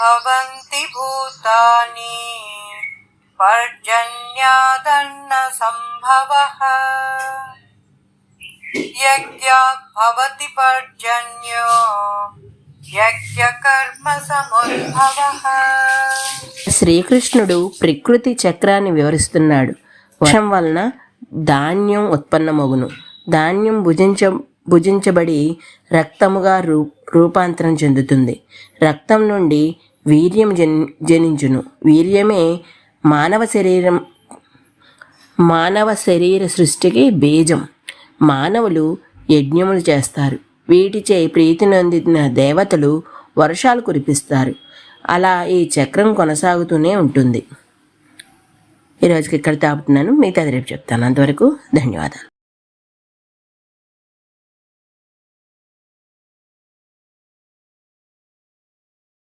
भवन्ति भूतानि पर्जन्यादन्न सम्भवः यज्ञात् भवति पर्जन्यो यज्ञकर्मसमुद्भवः శ్రీకృష్ణుడు ప్రకృతి చక్రాన్ని వివరిస్తున్నాడు వర్షం వలన ధాన్యం ఉత్పన్నమగును ధాన్యం భుజించ భుజించబడి రక్తముగా రూ రూపాంతరం చెందుతుంది. రక్తం నుండి వీర్యం జన్ జనించును. వీర్యమే మానవ శరీరం మానవ శరీర సృష్టికి బీజం. మానవులు యజ్ఞములు చేస్తారు. వీటిచే ప్రీతి నొందిన దేవతలు వర్షాలు కురిపిస్తారు. అలా ఈ చక్రం కొనసాగుతూనే ఉంటుంది. ఈరోజుకి ఇక్కడ తాపుతున్నాను. మిగతా రేపు చెప్తాను. అంతవరకు ధన్యవాదాలు.